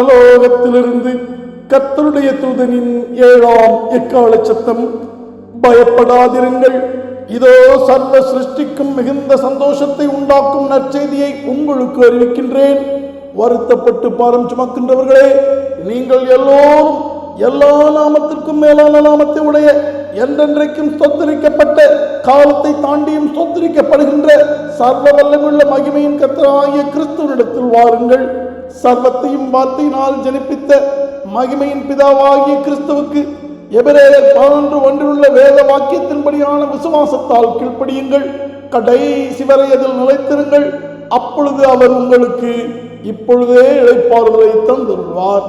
பரலோகத்திலிருந்து கத்தருடைய தூதனின் ஏழாம் எக்கால சத்தம். பயப்படாதிருங்கள். இதோ சர்வ சிருஷ்டிக்கும் மிகுந்த சந்தோஷத்தை உண்டாக்கும் நற்செய்தியை உங்களுக்கு அறிவிக்கின்றேன். வருத்தப்பட்டு பாரம் சுமக்கின்றவர்களே நீங்கள் எல்லோரும் எல்லா நாமத்திற்கும் மேலான நாமத்தை உடைய என்றென்றைக்கும் சொத்தரிக்கப்பட்ட காலத்தை தாண்டியும் சொத்தரிக்கப்படுகின்ற சர்வ வல்லமுள்ள மகிமையின் கத்தராகிய கிறிஸ்துவனிடத்தில் வாருங்கள். சர்வத்தையும் வார்த்தையினால் ஜனிப்பித்த மகிமையின் பிதாவாகிய கிறிஸ்துவுக்கு எபிரேயர் பதினொன்று ஒன்றிலுள்ள வேத வாக்கியத்தின்படியான விசுவாசத்தால் கீழ்ப்படியுங்கள். கடைசி வரை அதில் நிலைத்திருங்கள். அப்பொழுது அவர் உங்களுக்கு இப்பொழுதே இழைப்பாறுதலை தந்துள்ளார்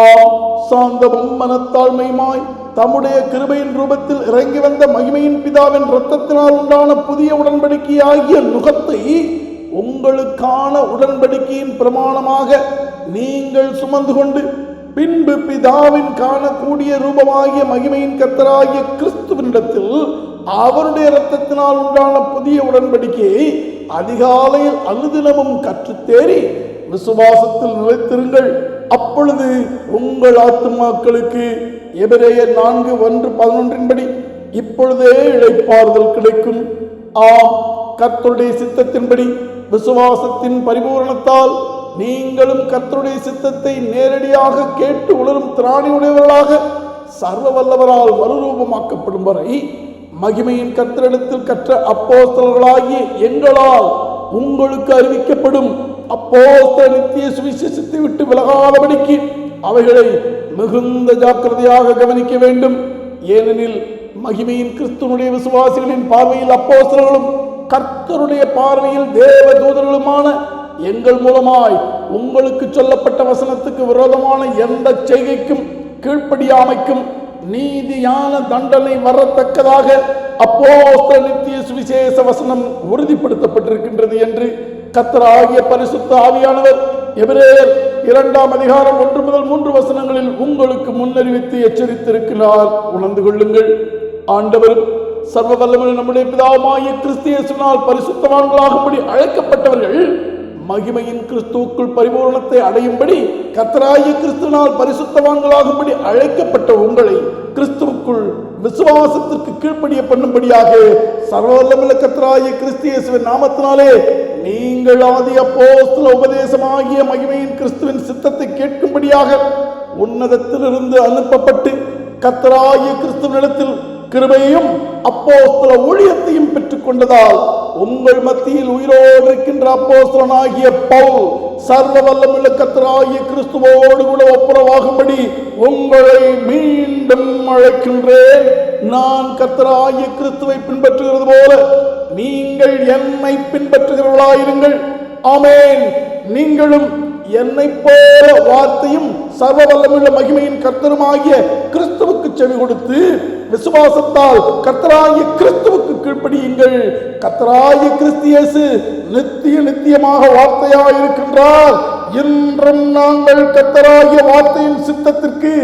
ஆம் சாந்தமும் மனத்தாழ்மையுமாய் தம்முடைய கிருபையின் ரூபத்தில் இறங்கி வந்த மகிமையின் பிதாவின் இரத்தத்தினால் உண்டான புதிய உடன்படிக்கையாகிய நுகத்தை உங்களுக்கான உடன்படிக்கையின் பிரமாணமாக நீங்கள் சுமந்து கொண்டு பின்பு பிதாவின் காணக்கூடிய ரூபமாகிய மகிமையின் கர்த்தராகிய கிறிஸ்துவனிடத்தில் அவருடைய இரத்தத்தினால் உண்டான புதிய உடன்படிக்கையை அதிகாலையில் அனுதினமும் கற்றுத்தேறி விசுவாசத்தில் நிலைத்திருங்கள். அப்பொழுது உங்கள் ஆத்துமாக்களுக்கு எபிரேயர் நான்கு ஒன்று பதினொன்றின்படி இப்பொழுதே இழைப்பாறுதல் கிடைக்கும். ஆ கர்த்தருடைய சித்தத்தின்படி விசுவாசத்தின் பரிபூரணத்தால் நீங்களும் கர்த்தருடைய சித்தத்தை நேரடியாக கேட்டு உணரும் திராணி உடையவர்களாக சர்வ வல்லவரால் மறுரூபமாக்கப்படும் வரை மகிமையின் கர்த்தரிடத்தில் கற்ற அப்போஸ்தலர்களாகிய எங்களால் உங்களுக்கு அறிவிக்கப்படும் அப்போஸ்தல நித்திய சுவிசேஷத்தை விட்டு விலகாதபடிக்கு அவைகளை மிகுந்த ஜாக்கிரதையாக கவனிக்க வேண்டும். ஏனெனில் மகிமையின் கிறிஸ்துவனுடைய விசுவாசிகளின் பார்வையில் அப்போஸ்தலர்களும் கர்த்தருடைய பார்வையில் தேவ தூதர்களுமான எங்கள் மூலமாய் உங்களுக்கு சொல்லப்பட்ட வசனத்துக்கு விரோதமான எந்த செய்கைக்கும் கீழ்ப்படியாமைக்கும் நீதியான தண்டனை வரத்தக்கதாக அப்போஸ்தல நித்திய சுவிசேஷ வசனம் உறுதிப்படுத்தப்பட்டிருக்கின்றது என்று கத்தர் ஆகிய பரிசுத்த ஆவியானவர் எபிரேயர் இரண்டாம் அதிகாரம் ஒன்று முதல் மூன்று வசனங்களில் உங்களுக்கு முன்னறிவித்து எச்சரித்திருக்கிறார். உணர்ந்து கொள்ளுங்கள். ஆண்டவர் சர்வ வல்லமையுள்ள நம்முடைய பிதாவாகிய கிறிஸ்தியேசுனால் பரிசுத்தவான்களாகும்படி அழைக்கப்பட்டவர்கள் மகிமையின் கிறிஸ்துவுக்குள் பரிபூரணத்தை அடையும்படி கத்தராகிய கிறிஸ்துனால் பரிசுத்தவான்களாகும்படி அழைக்கப்பட்ட உங்களை கிறிஸ்துவுக்குள் விசுவாசத்திற்கு கீழ்ப்படிய பண்ணும்படியாக சர்வவல்லமுள்ள கத்தராகிய கிறிஸ்தியேசுவின் நாமத்தினாலே நீங்கள் ஆதி அப்போஸ்தல உபதேசமாகிய மகிமையின் கிறிஸ்துவின் சித்தத்தை கேட்கும்படியாக உன்னதத்திலிருந்து அனுப்பப்பட்டு கத்தராகிய கிறிஸ்துவனிடத்தில் கிருபையையும் அப்போஸ்தல ஊழியத்தையும் பெற்றுக் கொண்டதால் உங்கள் மத்தியில் உயிரோடு இருக்கின்ற அப்போஸ்தலனாகிய பவுல் சர்வ வல்லமுள்ள கத்தராகிய கிறிஸ்துவோடு கூட ஒப்புரவாகும்படி உங்களை மீண்டும் அழைக்கின்றேன். நான் கத்தராகிய கிறிஸ்துவை பின்பற்றுகிறது போல நீங்கள் என்னை பின்பற்றுகிறவர்களாயிருங்கள். ஆமேன். நீங்களும் என்னை போல வார்த்தையும் சர்வ வல்லமுள்ள மகிமையின் கர்த்தருமாகிய கிறிஸ்துவுக்கு செவி கொடுத்து விசுவாசத்தால் கர்த்தராகிய கிறிஸ்துவுக்கு கீழ்ப்படியுங்கள். கர்த்தராகிய கிறிஸ்தியேசு நித்திய நித்தியமாக வார்த்தையாக இருக்கின்றார் இன்றும் நாங்கள் கர்த்தராகிய வார்த்தையின் சித்தத்திற்கு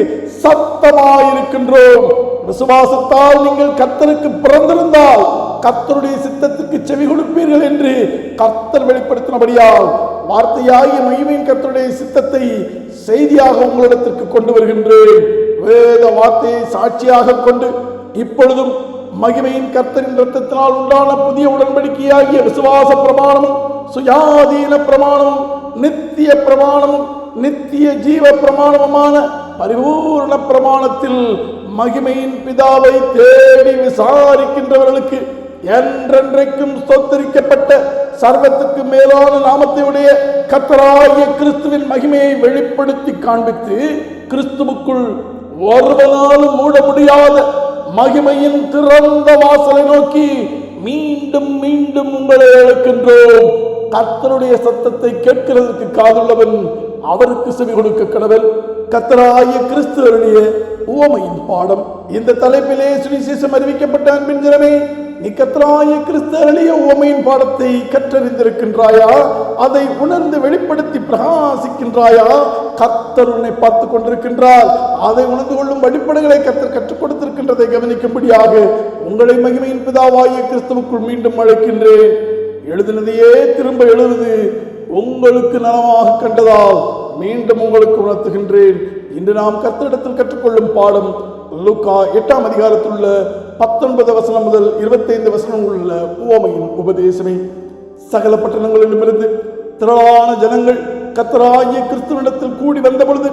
சத்தமாயிருக்கின்றோம். விசுவாசத்தால் நீங்கள் கர்த்தருக்கு பிறந்திருந்தால் கர்த்தருடைய சித்தத்திற்கு செவி கொடுப்பீர்கள் என்று கர்த்தர் வெளிப்படுத்தினபடியால் வார்த்தையாகிய மகிமையின் கர்த்தருடைய சித்தத்தை செய்தியாக உங்களிடத்திற்கு கொண்டு வருகின்றேன். வேத வார்த்தையை சாட்சியாக கொண்டு இப்பொழுதும் மகிமையின் கர்த்தரின் ரத்தத்தினால் உண்டான புதிய உடன்படிக்கையாகிய விசுவாச பிரமாணமும் சுயாதீன பிரமாணமும் நித்திய பிரமாணமும் நித்திய ஜீவ பிரமாணமுமான பரிபூர்ண பிரமாணத்தில் மகிமையின் பிதாவை தேடி விசாரிக்கின்றவர்களுக்கு என்றென்றைக்கும் சொத்தரிக்கப்பட்ட சர்வத்துக்கு மேலான நாமத்தை உடைய கத்தராகிய கிறிஸ்துவின் மகிமையை வெளிப்படுத்தி காண்பித்து கிறிஸ்துவுக்குள் ஒருவனாலும் மூட முடியாத மகிமையின் திறந்த வாசலை நோக்கி மீண்டும் மீண்டும் உங்களை அழைக்கின்றோம். கர்த்தனுடைய சத்தத்தை கேட்கிறதுக்கு காதுள்ளவன் அவருக்கு செவி கொடுக்க கடவன் கத்தராகிய கிறிஸ்துவனுடைய உவமையின் பாடம். இந்த தலைப்பிலே சுவிசேஷம் அறிவிக்கப்பட்ட அன்பின் ஜனமே நீ கத்தராய கிறிஸ்து ஓமையின் பாடத்தை கற்றறிந்திருக்கின்றாயா? அதை உணர்ந்து வெளிப்படுத்தி பிரகாசிக்கின்றாயா? கத்தர் உன்னை பார்த்து கொண்டிருக்கின்றார். அதை உணர்ந்து கொள்ளும் வழிபாடுகளை கத்தர் கற்றுக் கொடுத்திருக்கின்றதை கவனிக்கும்படியாக உங்களை மகிமையின் பிதாவாகிய கிறிஸ்துவுக்குள் மீண்டும் அழைக்கின்றேன். எழுதினதையே திரும்ப எழுதுது உங்களுக்கு நலமாக கண்டதால் மீண்டும் உங்களுக்கு உணர்த்துகின்றேன். இன்று நாம் கத்தரிடத்தில் கற்றுக்கொள்ளும் பாடம் லூக்கா எட்டாம் அதிகாரத்தில் உள்ள பத்தொன்பது வசனம் முதல் இருபத்தைந்து வசனம் உள்ள உவமையின் உபதேசமே. சகல பட்டணங்களிலுமிருந்து திரளான ஜனங்கள் கத்தராகிய கிறிஸ்துவனிடத்தில் கூடி வந்த பொழுது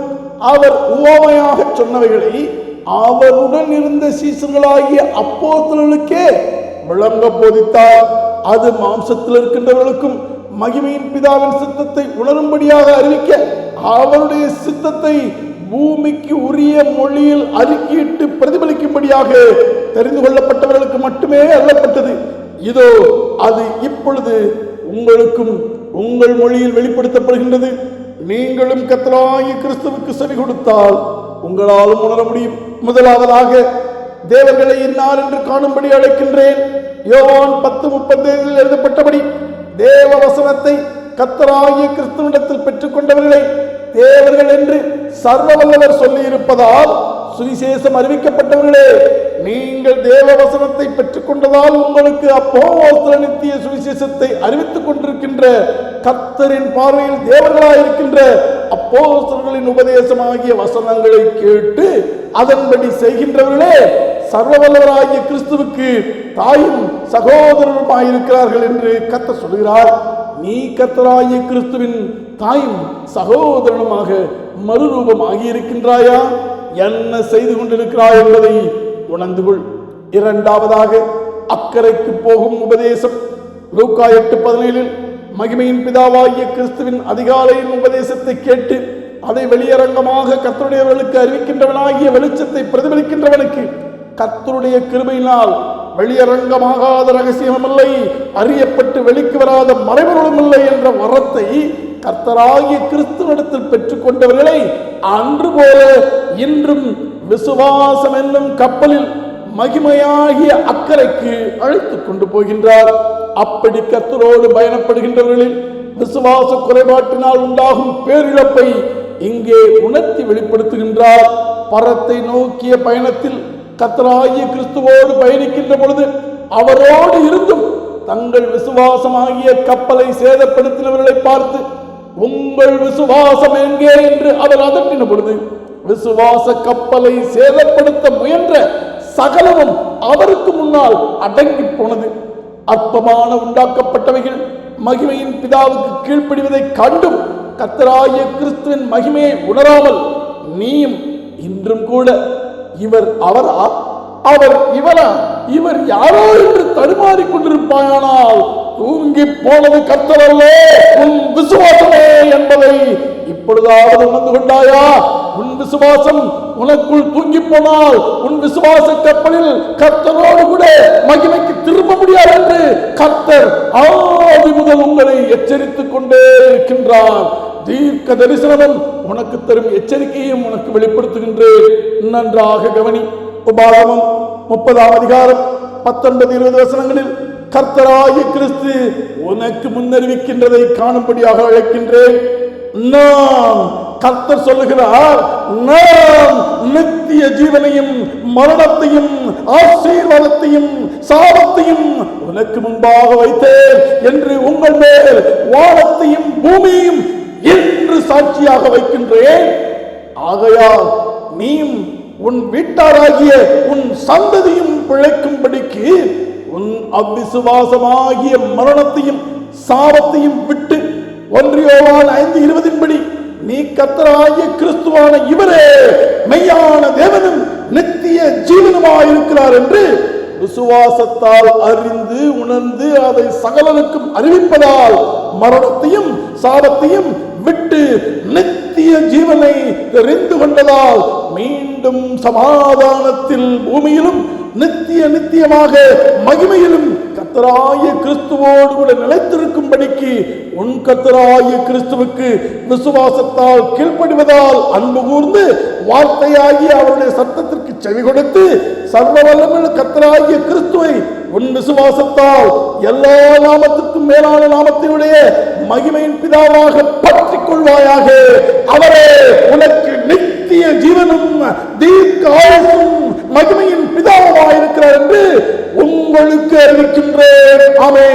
அவர் உவமையாக சொன்னவைகளை அவருடன் இருந்த சீசர்களாகிய அப்போத்தலுக்கே விளங்க போதித்தார். அது மாம்சத்தில் இருக்கின்றவர்களுக்கும் மகிமையின் பிதாவின் சித்தத்தை உணரும்படியாக அறிவிக்க அவருடைய சித்தத்தை பூமிக்கு உரிய மொழியில் அறிக்கையிட்டு பிரதிபலிக்கும்படியாக தெரிந்து கொள்ளப்பட்டவர்களுக்கு மட்டுமே அல்லப்பட்டது இதோ அது இப்பொழுது உங்களுக்கும் உங்கள் மொழியில் வெளிப்படுத்தப்படுகின்றது. நீங்களும் கத்தலாகி கிறிஸ்துவுக்கு செவி கொடுத்தால் உங்களாலும் உணர முடியும். முதலாவதாக தேவர்களை இன்னார் என்று காணும்படி அழைக்கின்றேன். யோவான் பத்து முப்பத்தேழில் எழுதப்பட்டபடி தேவ வசனத்தை கத்தராகிய கிறிஸ்துவனிடத்தில் பெற்றுக்கொண்டவர்களை தேவர்கள் என்று சர்வ வல்லவர் சொல்லி இருப்பதால் சுவிசேஷம் அறிவிக்கப்பட்டவர்களே நீங்கள் தேவ வசனத்தை பெற்றுக்கொண்டதால் உங்களுக்கு அப்போ நித்திய சுவிசேஷத்தை அறிவித்துக் கொண்டிருக்கின்ற கர்த்தரின் பார்வையில் தேவர்களாயிருக்கின்ற அப்போஸ்தலர்களின் உபதேசமாகிய வசனங்களை கேட்டு அதன்படி செய்கின்றவர்களே சர்வவல்லவராகிய கிறிஸ்துவுக்கு தாயும் சகோதரருமாயிருக்கிறார்கள் என்று கத்த சொல்கிறார் நீ கத்தராகிய கிறிஸ்துவின் தாயும் சகோதரனுமாக மறுரூபமாகி இருக்கின்றாயா என்ன செய்து கொண்டிருக்கிறாய் என்பதை உணர்ந்து கொள். இரண்டாவதாக அக்கறைக்கு போகும் உபதேசம். லூக்கா எட்டு பதினேழில் மகிமையின் பிதாவாகிய கிறிஸ்துவின் அதிகாலையின் உபதேசத்தை கேட்டு அதை வெளியரங்கமாக கத்தருடையவர்களுக்கு அறிவிக்கின்றவனாகிய வெளிச்சத்தை பிரதிபலிக்கின்றவனுக்கு கத்தருடைய கிருபையினால் வெளியரங்கமாகாத ரகசியமில்லை அறியப்பட்டு வெளிக்கு வராத மறைபொருளுமில்லை என்ற வரத்தை கர்த்தராகிய கிறிஸ்துவனிடத்தில் பெற்றுக்கொண்டவர்களை அன்று போல இன்றும் விசுவாசம் என்னும் கப்பலில் மகிமையாகிய அக்கறைக்கு அழைத்துக் கொண்டு போகின்றார். அப்படி கத்தரோடு பயணப்படுகின்றவர்களில் விசுவாச குறைபாட்டினால் உண்டாகும் பேரிழப்பை இங்கே உணர்த்தி வெளிப்படுத்துகின்றார். பரத்தை நோக்கிய பயணத்தில் கத்தராகிய கிறிஸ்துவோடு பயணிக்கின்ற பொழுது அவரோடு இருந்தும் தங்கள் விசுவாசமாகிய கப்பலை சேதப்படுத்தினவர்களை பார்த்து உங்கள் விசுவாசம் எங்கே என்று அவர் அதட்டின பொழுது விசுவாச கப்பலை சேதப்படுத்த முயன்ற சகலமும் அவருக்கு முன்னால் அடங்கி போனது. அற்பமான உண்டாக்கப்பட்டவைகள் மகிமையின் பிதாவுக்கு கீழ்ப்படிவதை கண்டும் கத்தராய கிறிஸ்துவின் மகிமையை உணராமல் நீயும் இன்றும் கூட இவர் அவரா? அவர் இவரா? இவர் யாரோ என்று தடுமாறிக் கொண்டிருப்பாயானால் தூங்கி போனது கத்தரல்ல உன் விசுவாசமே என்பதை இப்பொழுதாவது உணர்ந்து கொண்டாயா? உன் விசுவாசம் உனக்குள் தூங்கி போனால் உன் விசுவாச கப்பலில் கர்த்தரோடு கூட மகிமைக்கு திரும்ப முடியாது என்று கர்த்தர் ஆதி முதல் உங்களை எச்சரித்துக் கொண்டே இருக்கின்றார். தீர்க்க தரிசனமும் உனக்கு தரும் எச்சரிக்கையும் உனக்கு வெளிப்படுத்துகின்றேன். நன்றாக கவனி. உபாகமம் முப்பதாம் அதிகாரம் பத்தொன்பது இருபது வசனங்களில் கர்த்தராகிய கிறிஸ்து உனக்கு முன்னறிவிக்கின்றதை காணும்படியாக அழைக்கின்றேன். நான் கர்த்தர் சொல்லுகிறார் நாம் நித்திய ஜீவனையும் மரணத்தையும் ஆசீர்வாதத்தையும் சாபத்தையும் உனக்கு முன்பாக வைத்தேன் என்று உங்கள் மேல் வானத்தையும் பூமியும் என்று சாட்சியாக வைக்கின்றேன். ஆகையால் நீயும் உன் வீட்டாராகிய உன் சந்ததியும் பிழைக்கும்படிக்கு உன் அவ்விசுவாசமாகிய மரணத்தையும் சாபத்தையும் விட்டு ஒன்றியோவான் ஐந்து இருபதின்படி நீ கத்தராகிய கிறிஸ்துவான இவரே மெய்யான தேவனும் நித்திய ஜீவனுமாயிருக்கிறார் என்று விசுவாசத்தால் அறிந்து உணர்ந்து அதை சகலனுக்கும் அறிவிப்பதால் மரணத்தையும் சாபத்தையும் விட்டு நித்திய ஜீவனை தெரிந்து கொண்டதால் மீண்டும் சமாதானத்தில் பூமியிலும் நித்திய நித்தியமாக மகிமையிலும் கத்தராய கிறிஸ்துவோடு கூட நிலைத்திருக்கும்படிக்கு உன் கத்தராய கிறிஸ்துவுக்கு விசுவாசத்தால் கீழ்ப்படுவதால் அன்பு கூர்ந்து வார்த்தையாகி அவருடைய சத்தத்திற்கு செவி கொடுத்து சர்வ வல்லமையுள்ள கத்தராகிய கிறிஸ்துவை உன் விசுவாசத்தால் எல்லா நாமத்திற்கும் மேலான நாமத்தையுடைய மகிமையின் பிதாவாக பற்றிக் கொள்வாயாக அவரே உனக்கு நித்திய ஜீவனும் தீர்க்க ஆயுசும் மகிமையின் பிதாவாயிருக்கிறார் என்று உங்களுக்கு அறிவிக்கின்றேன். ஆமே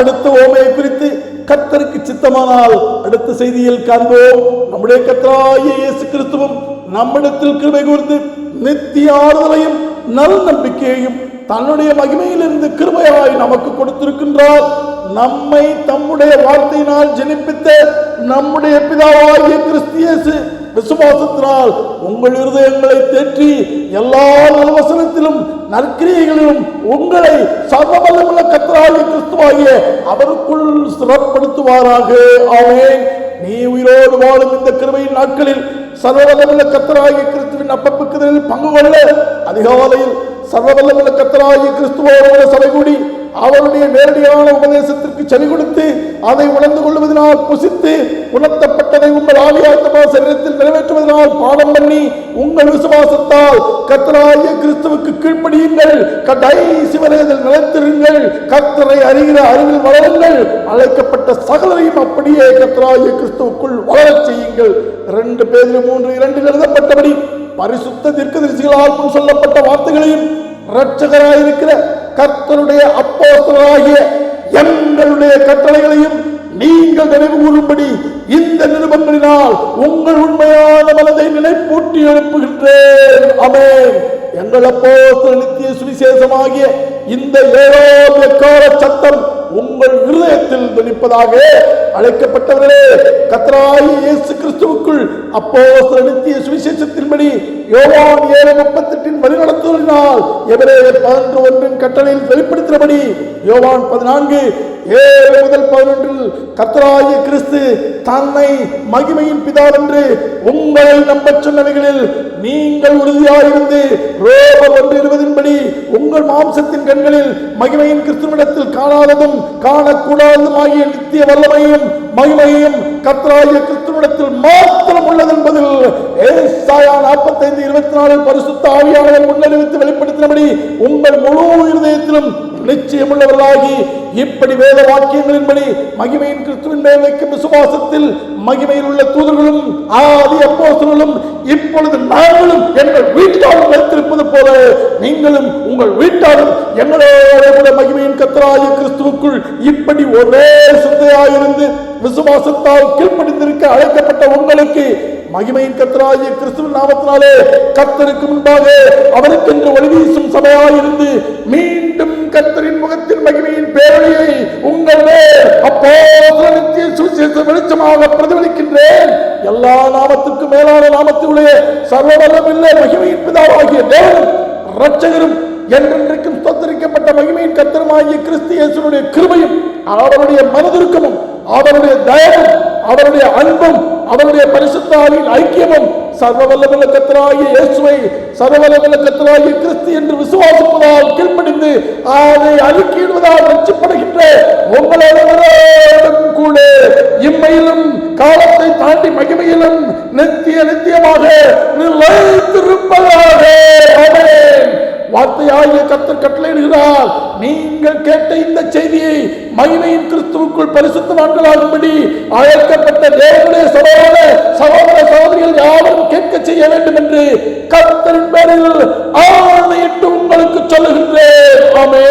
அடுத்த ஓமையை குறித்து கத்தருக்கு சித்தமானால் அடுத்த செய்தியில் காண்போம். நம்முடைய கத்தராய இயேசு கிறிஸ்துவும் நம்மிடத்தில் கிருபை கூர்ந்து நித்திய ஆறுதலையும் நல் நம்பிக்கையையும் தன்னுடைய மகிமையிலிருந்து கிருபையாய் நமக்கு கொடுத்திருக்கின்றார். நம்மை தம்முடைய வார்த்தையினால் ஜெனிப்பித்த நம்முடைய பிதாவாகிய கிறிஸ்து இயேசு விசுவாசத்தினால் உங்கள் இருதயங்களை தேற்றி எல்லா நல்வசனத்திலும் நற்கிரியைகளிலும் உங்களை சர்வபலமுள்ள கத்தராகிய கிறிஸ்துவாகிய அவருக்குள் சிறப்படுத்துவாராக. ஆமென். நீ உயிரோடு வாழும் இந்த கிருமையின் நாட்களில் சர்வவல்லமுள்ள கத்தராகிய கிறிஸ்துவின் அப்பப்புக்குதலில் பங்கு கொள்ள அதிகாலையில் சர்வவல்லமுள்ள கத்தராகிய கிறிஸ்துவோடு சபை கூடி அவருடைய நேரடியான உபதேசத்திற்கு செவி கொடுத்து அதை உணர்ந்து கொள்வதனால் புசித்து உணர்த்தப்பட்ட உணர்த்தப்பட்டதை உங்கள் ஆவியாத்தமா சரீரத்தில் நிறைவேற்றுவதனால் பாடம் பண்ணி உங்கள் விசுவாசத்தால் கத்தராய கிறிஸ்துவுக்கு கீழ்ப்படியுங்கள். கடைசி வரை அதில் நிலைத்திருங்கள். கத்தரை அறிகிற அறிவில் வளருங்கள். அழைக்கப்பட்ட சகலரையும் அப்படியே கத்தராய கிறிஸ்துவுக்குள் வளரச் செய்யுங்கள். இரண்டு பேரில் மூன்று இரண்டு எழுதப்பட்டபடி பரிசுத்த தீர்க்கதரிசிகளால் முன் சொல்லப்பட்ட வார்த்தைகளையும் இரட்சகராயிருக்கிற கர்த்தருடைய அப்போஸ்தலராகிய எங்களுடைய கட்டளைகளையும் நீங்கள் நினைவு கூறும்படி இந்த நிருபங்களினால் உங்கள் உண்மையான மனதை நினைப்பூட்டி எழுப்புகின்றேன். அமேன் எங்கள் அப்போ நித்திய சுவிசேஷமாகிய இந்த ஏழோக்கார சத்தம் உங்கள் இருதயத்தில் துணிப்பதாக அழைக்கப்பட்டவர்களே கத்ராயி இயேசு கிறிஸ்துவுக்குள் அப்போ நித்திய சுவிசேஷத்தின்படி யோவான் ஏழு முப்பத்தெட்டின் வழிநடத்துவதனால் எவரே பதினொன்று ஒன்றின் கட்டளையில் வெளிப்படுத்தினபடி யோவான் பதினான்கு ஏழு முதல் பதினொன்றில் கத்தராய கிறிஸ்து தன்னை மகிமையின் பிதாவென்று உங்களை நம்பச் சொன்னவைகளில் நீங்கள் உறுதியாயிருந்து ரோமர் ஒன்று இருபதின்படி உங்கள் மாம்சத்தின் கண்களில் மகிமையின் கிறிஸ்துவிடத்தில் காணாததும் காணக்கூடாததும் ஆகிய நித்திய வல்லமையும் மகிமையும் கத்தராய கிறிஸ்துவிடத்தில் மாத்திரம் உள்ளது என்பதில் ஏசாயா நாற்பத்தைந்து இருபத்தி நாலில் பரிசுத்த ஆவியானவர் முன்னறிவித்து வெளிப்படுத்தினபடி உங்கள் முழு இருதயத்திலும் நிச்சயமுள்ளவர்களாகி இப்படி வேத வாக்கியங்களின்படி மகிமையின் கிறிஸ்துவின் மேல் வைக்கும் விசுவாசத்தில் மகிமையில் உள்ள தூதர்களும் ஆதி அப்போஸ்தலர்களும் இப்பொழுது நாங்களும் எங்கள் வீட்டாரும் வைத்திருப்பது போல நீங்களும் உங்கள் வீட்டாரும் எங்களோட கூட மகிமையின் கத்தராய கிறிஸ்துவுக்குள் இப்படி ஒரே சிந்தையாயிருந்து விசுவாசத்தால் கீழ்ப்படிந்திருக்க அழைக்கப்பட்ட உங்களுக்கு மகிமையின் கத்தராகிய கிறிஸ்துவின் நாமத்தினாலே கத்தருக்கு முன்பாக அவருக்கென்று ஒளி வீசும் சபையாயிருந்து மீண்டும் கத்தரின் முகத்தின் மகிமை உங்கள் மேல் அப்போது நித்திய சுவிசேஷ வெளிச்சமாக பிரதிபலிக்கின்றேன். எல்லா நாமத்துக்கும் மேலான நாமத்தினுடைய சர்வவல்லமில்லை மகிமையின் பிதாவாகிய தேவனும் இரட்சகரும் என்றென்றைக்கும் ஸ்தோத்தரிக்கப்பட்ட மகிமையின் கத்தருமாகிய கிறிஸ்து இயேசுனுடைய கிருபையும் அவருடைய மனதிற்கமும் அவருடைய தயவும் அவருடைய அன்பும் அவருடைய பரிசுத்தாவின் ஐக்கியமும் சர்வவல்லவல்ல கத்தராகிய இயேசுவை சர்வவல்லவல்ல கத்தராகிய கிறிஸ்து என்று விசுவாசிப்பதால் கீழ்ப்படிந்து அதை அறிக்கையிடுவதால் வெற்றிப்படுகின்ற உங்களோடும் கூட இம்மையிலும் காலத்தை தாண்டி மகிமையிலும் நித்திய நித்தியமாக நிலைத்திருப்பதாக அவன் வார்த்தையாகிய கத்தர் கட்டளையிடுகிறார் நீங்கள் கேட்ட இந்த செய்தியை மகிமையின் கிறிஸ்துவுக்குள் பரிசுத்தவான்களாகும்படி அழைக்கப்பட்ட தேவனுடைய சகோதர சகோதர சகோதரிகள் யாவரும் கேட்க செய்ய வேண்டும் என்று கத்தரின் பேரில் ஆணையிட்டு உங்களுக்கு சொல்லுகின்றேன். ஆமே